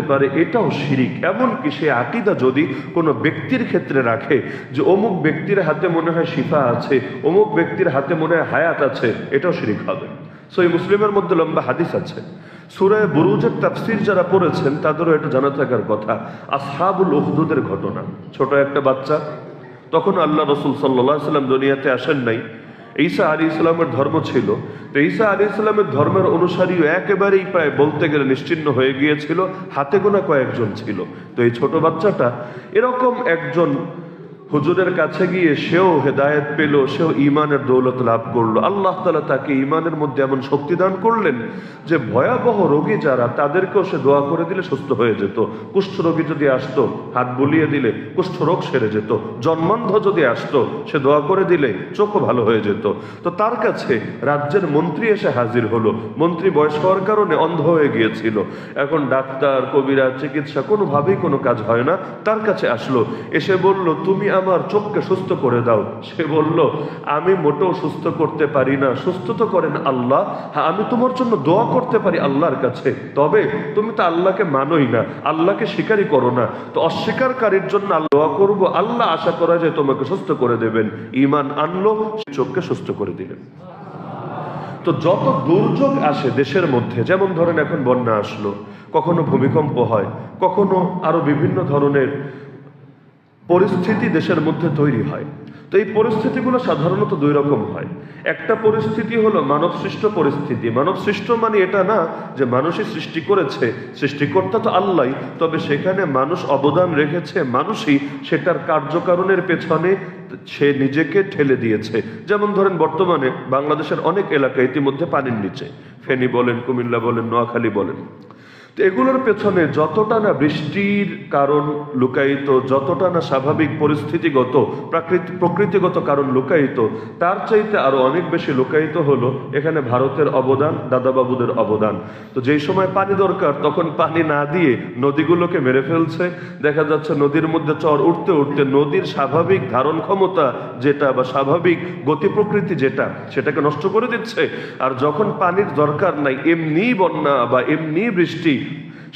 পারে, এটাও শিরিক। এমনকি সে আকিদা যদি কোনো ব্যক্তির ক্ষেত্রে রাখে, যে অমুক ব্যক্তির হাতে মনে হয় শিফা আছে, অমুক ব্যক্তির হাতে মনে হয় হায়াত আছে, এটাও শিরিক হবে। সো এই মুসলিমের মধ্যে লম্বা হাদিস আছে। সুরায় বুরুজের তাফসির যারা পড়েছেন, তাদেরও এটা জানা থাকার কথা। আসহাবুল উহদুদের ঘটনা। ছোট একটা বাচ্চা, তখন আল্লাহ রসুল সাল্লাহ সাল্লাম দুনিয়াতে আসেন নাই। ঈসা আলী ইসলামের ধর্ম ছিল। তো ঈসা আলী ইসলামের ধর্মের অনুসারীও একেবারেই প্রায় বলতে গেলে নিশ্চিন্ন হয়ে গিয়েছিল, হাতে গোনা কয়েকজন ছিল। তো এই ছোট বাচ্চাটা এরকম একজন হুজুরের কাছে গিয়ে সেও হেদায়েত পেল, সেও ইমানের দৌলত লাভ করল। আল্লাহ তালা তাকে ইমানের মধ্যে এমন শক্তি দান করলেন যে ভয়াবহ রোগী যারা, তাদেরকেও সে দোয়া করে দিলে সুস্থ হয়ে যেত। কুষ্ঠ রোগী যদি আসতো, হাত বুলিয়ে দিলে কুষ্ঠ রোগ সেরে যেত। জন্মান্ধ যদি আসতো, সে দোয়া করে দিলে চোখও ভালো হয়ে যেত। তো তার কাছে রাজ্যের মন্ত্রী এসে হাজির হলো। মন্ত্রী বয়স হওয়ার কারণে অন্ধ হয়ে গিয়েছিল। এখন ডাক্তার কবিরা চিকিৎসা কোনোভাবেই কোনো কাজ হয় না। তার কাছে আসলো, এসে বলল, তুমি আমার চোখকে সুস্থ করে দাও। সে বলল, আমি মোটেও সুস্থ করতে পারি না। সুস্থ তো করেন আল্লাহ। হ্যাঁ আমি তোমার জন্য দোয়া করতে পারি আল্লাহর কাছে। তবে তুমি তো আল্লাহকে মানোই না, আল্লাহকে স্বীকারই করো না। তো অস্বীকারীর জন্য দোয়া করব। আল্লাহ আশা করা যায় তোমাকে সুস্থ করে দেবেন। ইমান আনলো, সে চোখকে সুস্থ করে দিলেন। তো যত দুর্যোগ আসে দেশের মধ্যে, যেমন ধরেন এখন বন্যা আসলো, কখনো ভূমিকম্প হয়, কখনো আরও বিভিন্ন ধরনের পরিস্থিতি দেশের মধ্যে তৈরি হয়। তো এই পরিস্থিতিগুলো সাধারণত দুই রকম হয়। একটা পরিস্থিতি হলো মানব সৃষ্ট পরিস্থিতি। মানব সৃষ্ট মানে এটা না যে মানুষই সৃষ্টি করেছে, সৃষ্টিকর্তা তো আল্লাহ তবে সেখানে মানুষ অবদান রেখেছে, মানুষই সেটার কার্যকারণের পেছনে সে নিজেকে ঠেলে দিয়েছে। যেমন ধরেন বর্তমানে বাংলাদেশের অনেক এলাকা ইতিমধ্যে পানির নিচে। ফেনী বলেন, কুমিল্লা বলেন, নোয়াখালী বলেন। এগুলোর পেছনে যতটা না বৃষ্টির কারণ লুকায়িত, যতটা না স্বাভাবিক পরিস্থিতিগত প্রাকৃতিক প্রকৃতিগত কারণ লুকায়িত, তার চাইতে আরও অনেক বেশি লুকায়িত হলো এখানে ভারতের অবদান, দাদাবাবুদের অবদান। তো যেই সময় পানি দরকার, তখন পানি না দিয়ে নদীগুলোকে মেরে ফেলছে। দেখা যাচ্ছে নদীর মধ্যে চর উঠতে উঠতে নদীর স্বাভাবিক ধারণ ক্ষমতা যেটা বা স্বাভাবিক গতি প্রকৃতি যেটা, সেটাকে নষ্ট করে দিচ্ছে। আর যখন পানির দরকার নাই, এমনি বন্যা বা এমনি বৃষ্টি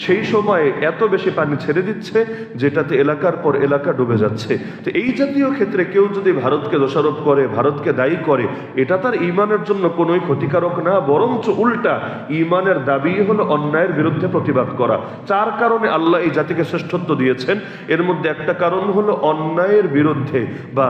সেই সময়ে এত বেশি পানি ছেড়ে দিচ্ছে যেটাতে এলাকার পর এলাকা ডুবে যাচ্ছে। তো এই জাতীয় ক্ষেত্রে কেউ যদি ভারতকে দোষারোপ করে, ভারতকে দায়ী করে, এটা তার ইমানের জন্য কোনোই ক্ষতিকারক না, বরঞ্চ উল্টা ইমানের দাবি হলো অন্যায়ের বিরুদ্ধে প্রতিবাদ করা। চার কারণে আল্লাহ এই জাতিকে শ্রেষ্ঠত্ব দিয়েছেন। এর মধ্যে একটা কারণ হলো অন্যায়ের বিরুদ্ধে বা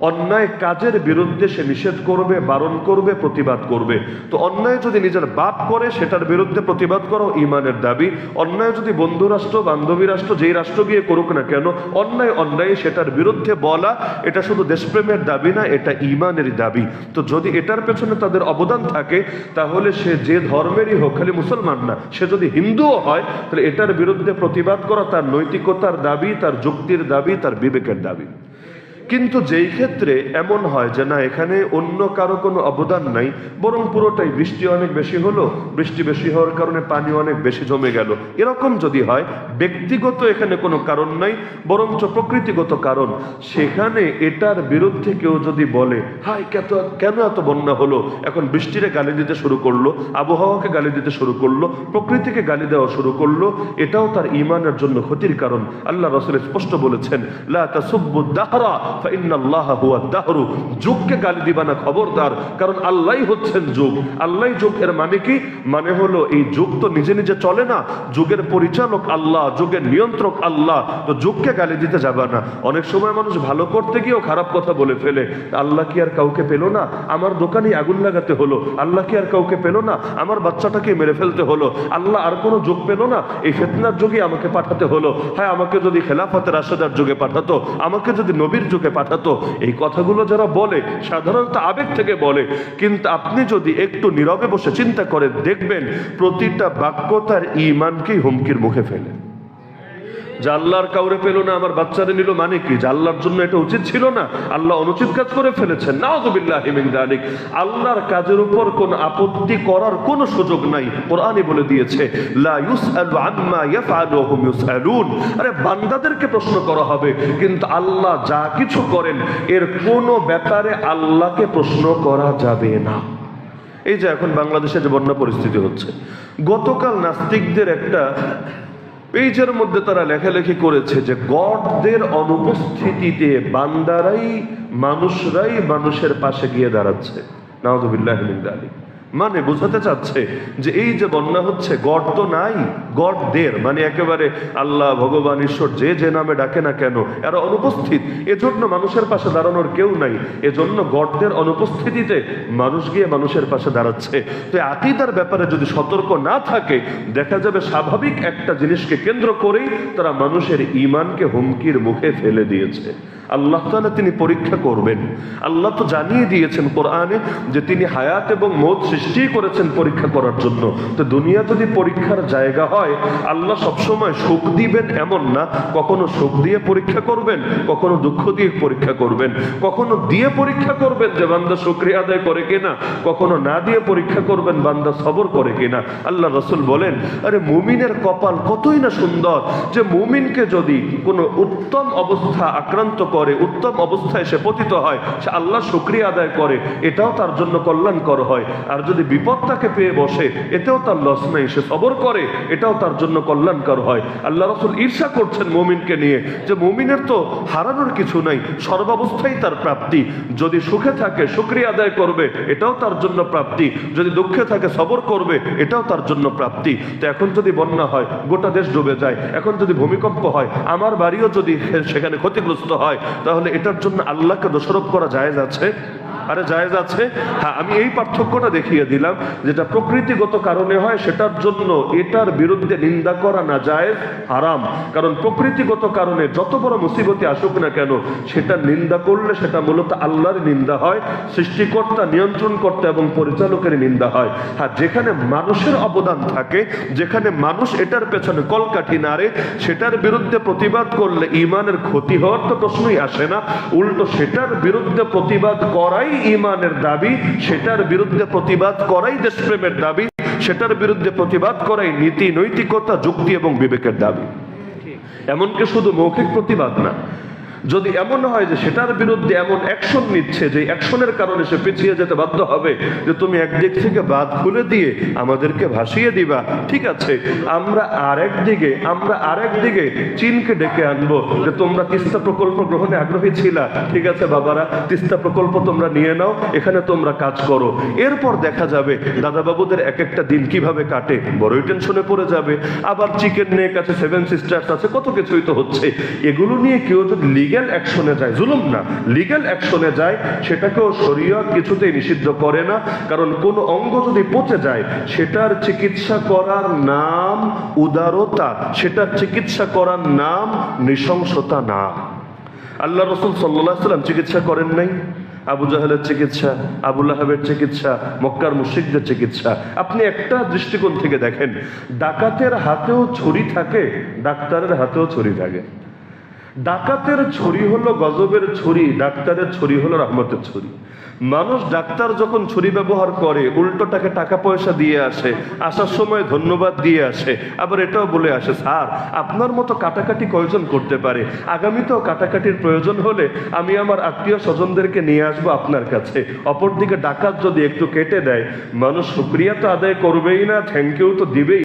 অন্যায় কাজের বিরুদ্ধে সে নিষেধ করবে, বারণ করবে, প্রতিবাদ করবে। তো অন্যায় যদি নিজের বাপ করে, সেটার বিরুদ্ধে প্রতিবাদ করো, ইমানের দাবি। অন্যায় যদি বন্ধু রাষ্ট্র বান্ধবী রাষ্ট্র, যেই রাষ্ট্র গিয়ে করুক না কেন, অন্যায় অন্যায় সেটার বিরুদ্ধে বলা, এটা শুধু দেশপ্রেমের দাবি না, এটা ইমানের দাবি। তো যদি এটার পেছনে তাদের অবদান থাকে, তাহলে সে যে ধর্মেরই হোক, খালি মুসলমান না, সে যদি হিন্দুও হয়, তাহলে এটার বিরুদ্ধে প্রতিবাদ করা তার নৈতিকতার দাবি, তার যুক্তির দাবি, তার বিবেকের দাবি। কিন্তু যেই ক্ষেত্রে এমন হয় যে না, এখানে অন্য কারও কোনো অবদান নাই, বরং পুরোটাই বৃষ্টি অনেক বেশি হলো, বৃষ্টি বেশি হওয়ার কারণে পানি অনেক বেশি জমে গেল। এরকম যদি হয়, ব্যক্তিগত এখানে কোনো কারণ নাই, বরঞ্চ প্রকৃতিগত কারণ। সেখানে এটার বিরুদ্ধে কেউ যদি বলে হাই কেত কেন এত বন্যা হলো? এখন বৃষ্টিরে গালি দিতে শুরু করল, আবহাওয়াকে গালি দিতে শুরু করল, প্রকৃতিকে গালি দেওয়া শুরু করল, এটাও তার ইমানের জন্য ক্ষতির কারণ। আল্লাহ রসুল স্পষ্ট বলেছেন, লা যুগকে গালি দিবা না খবরদার, কারণ আল্লাহই হচ্ছেন যুগ। আল্লাহই যুগ এর মানে কি? মানে হলো এই যুগ তো নিজে নিজে চলে না, যুগের পরিচালক আল্লাহ, যুগের নিয়ন্ত্রক আল্লাহ, তো যুগকে গালি দিতে যাবে না। অনেক সময় মানুষ ভালো করতে গিয়েও খারাপ কথা বলে ফেলে, আল্লাহ কি আর কাউকে পেল না? আমার দোকানে আগুন লাগাতে হলো। আল্লাহ কি আর কাউকে পেল না? আমার বাচ্চাটাকে মেরে ফেলতে হলো। আল্লাহ আর কোনো যোগ পেল না? এই ফেতনার যুগে আমাকে পাঠাতে হলো। হ্যাঁ আমাকে যদি খেলাফতের রাশেদার যুগে পাঠাতো, আমাকে যদি নবীর যুগে পাঠাতো। এই কথাগুলো যারা বলে, সাধারণত আবেগ থেকে বলে। কিন্তু আপনি যদি একটু নীরবে বসে চিন্তা করে দেখবেন, প্রতিটা বাক্য তার ইমানকেই হুমকির মুখে ফেলে। জাল্লার কাউরে পেল না, আমার বাচ্চারে নিল মানে কি? জাল্লার জন্য এটা উচিত ছিল না? আল্লাহ অনুচিত কাজ করে ফেলেছেন। নাউজুবিল্লাহ দালিক আল্লাহর কাজের উপর কোন আপত্তি করার কোনো সুযোগ নাই। কোরআনই বলে দিয়েছে, লা ইউসআলু আম্মা ইয়াফআলু ওয়া হুম ইউসআলুন। আরে, বান্দাদেরকে প্রশ্ন করা হবে, কিন্তু আল্লাহ যা কিছু করেন, এর কোনো ব্যাপারে আল্লাহকে প্রশ্ন করা যাবে না। এই যে এখন বাংলাদেশে যে বন্যা পরিস্থিতি হচ্ছে, গতকাল নাস্তিকদের একটা পেজের মধ্যে তারা লেখালেখি করেছে যে গডদের অনুপস্থিতিতে বান্দারাই মানুষরাই মানুষের পাশে গিয়ে দাঁড়াচ্ছে। নাওদুবিল্লাহ আলী মানে বোঝাতে চাচ্ছে যে এই যে বন্যা হচ্ছে গড তো নাই গডদের মানে একেবারে আল্লাহ, ভগবান, ঈশ্বর যে যে নামে ডাকে না কেন, এরা অনুপস্থিত। এজন্য মানুষের পাশে দাঁড়ানোর কেউ নাই। এজন্য গডদের অনুপস্থিতিতে মানুষ গিয়ে মানুষের পাশে দাঁড়াচ্ছে। তো আকিদার ব্যাপারে যদি সতর্ক না থাকে, দেখা যাবে স্বাভাবিক একটা জিনিসকে কেন্দ্র করেই তারা মানুষের ইমানকে হুমকির মুখে ফেলে দিয়েছে। আল্লাহ তাআলা তিনি পরীক্ষা করবেন। আল্লাহ তো জানিয়ে দিয়েছেন কোরআনে যে তিনি হায়াত এবং মৌত সৃষ্টি করেছেন পরীক্ষা করার জন্য। তো দুনিয়া যদি পরীক্ষার জায়গা হয়, আল্লাহ সবসময় সুখ দিবেন এমন না, কখনো সুখ দিয়ে পরীক্ষা করবেন, কখনো দুঃখ দিয়ে পরীক্ষা করবেন। কখনো দিয়ে পরীক্ষা করবেন যে বান্দা শুক্রিয়া আদায় করে কিনা, কখনো না দিয়ে পরীক্ষা করবেন বান্দা সবর করে কিনা। আল্লাহ রসুল বলেন, আরে মুমিনের কপাল কতই না সুন্দর যে মুমিনকে যদি কোনো উত্তম অবস্থা আক্রান্ত করে, উত্তম অবস্থায় সে পতিত হয়, সে আল্লাহ শুক্রিয়া আদায় করে, এটাও তার জন্য কল্যাণকর হয়। আর যদি বিপদ তাকে পেয়ে বসে, এতেও তার লস নেই। সে সবর করে, এটাও তার জন্য কল্যাণকর হয়। আল্লাহ রসুল ঈর্ষা করছেন মুমিনকে নিয়ে যে মুমিনের তো হারানোর কিছু নাই সর্বাবস্থায় তার প্রাপ্তি। যদি সুখে থাকে, শুক্রিয়া আদায় করবে, এটাও তার জন্য প্রাপ্তি। যদি দুঃখে থাকে, সবর করবে, এটাও তার জন্য প্রাপ্তি। তো এখন যদি বন্যা হয়, গোটা দেশ ডুবে যায়। এখন যদি ভূমিকম্প হয়, আমার বাড়িও যদি সেখানে ক্ষতিগ্রস্ত হয়, তাহলে এটার জন্য আল্লাহকে দোষারোপ করা জায়েজ আছে? আরে জায়েজ আছে। হ্যাঁ আমি এই পার্থক্যটা দেখিয়ে দিলাম, যেটা প্রকৃতিগত কারণে হয়, সেটার জন্য এটার বিরুদ্ধে নিন্দা করা না জায়েজ, হারাম। কারণ প্রকৃতিগত কারণে যত বড় মুসিবতে আসুক না কেন, সেটা নিন্দা করলে সেটা মূলত আল্লাহর নিন্দা হয়, সৃষ্টিকর্তা নিয়ন্ত্রণ করতে এবং পরিচালকের নিন্দা হয়। হ্যাঁ যেখানে মানুষের অবদান থাকে, যেখানে মানুষ এটার পেছনে কলকাঠি নাড়ে, সেটার বিরুদ্ধে প্রতিবাদ করলে ইমানের ক্ষতি হওয়ার তো প্রশ্নই আসে না। উল্টো সেটার বিরুদ্ধে প্রতিবাদ করাই ইমানের দাবি সেটার বিরুদ্ধে প্রতিবাদ করাই দেশপ্রেমের দাবি সেটার বিরুদ্ধে প্রতিবাদ করাই নীতি নৈতিকতা যুক্তি এবং বিবেকের দাবি। এমনকি শুধু মৌখিক প্রতিবাদ না যদি এমন হয় যে সেটার বিরুদ্ধে এমন অ্যাকশন নিচ্ছে, যে অ্যাকশনের কারণে সে পিছিয়ে যেতে বাধ্য হবে, যে তুমি একদিক থেকে বাদ খুলে দিয়ে আমাদেরকে ভাসিয়ে দিবা, ঠিক আছে? আমরা আরেক দিকে, আমরা আরেক দিকে চীনকে ডেকে আনব, যে তোমরা তিস্তা প্রকল্প গ্রহণে আগ্রহী ছিলা, ঠিক আছে বাবারা? তিস্তা প্রকল্প তোমরা নিয়ে নাও, এখানে তোমরা কাজ করো। এরপর দেখা যাবে দাদাবাবুদের এক একটা দিন কীভাবে কাটে, বড়ই টেনশনে পড়ে যাবে। আবার চিকেন নেক আছে, সেভেন সিস্টার্স আছে, কত কিছুই তো হচ্ছে। এগুলো নিয়ে কেউ যদি লিগ্যাল অ্যাকশনে যায়, জুলুম না। লিগ্যাল অ্যাকশনে যায়, সেটাকেও শরীয়ত কিছুতেই নিষিদ্ধ করে না। কারণ কোন অঙ্গ যদি পচে যায়, সেটার চিকিৎসা করার নাম উদারতা, সেটার চিকিৎসা করার নাম নৃশংসতা না। আল্লাহ রসুল সাল্লাহ সাল্লাম চিকিৎসা করেন নাই? আবু জাহেলের চিকিৎসা আবুল আহাবের চিকিৎসা, মক্কার মুশিকদের চিকিৎসা। আপনি একটা দৃষ্টিকোণ থেকে দেখেন, ডাকাতের হাতেও ছুরি থাকে, ডাক্তারের হাতেও ছুরি থাকে। ডাকাতের ছুরি হলো গজবের ছুরি, ডাক্তারের ছুরি হলো রহমতের ছুরি। মানুষ ডাক্তার যখন ছুরি ব্যবহার করে, উল্টোটাকে টাকা পয়সা দিয়ে আসে, আসার সময় ধন্যবাদ দিয়ে আসে, আবার এটাও বলে আসে, স্যার, আপনার মতো কাটাকাটি কয়জন করতে পারে? আগামীতেও কাটাকাটির প্রয়োজন হলে আমি আমার আত্মীয় স্বজনদেরকে নিয়ে আসব আপনার কাছে। অপরদিকে ডাকাত যদি একটু কেটে দেয়, মানুষ শুক্রিয়া তো আদায় করবেই না থ্যাংক ইউ তো দিবেই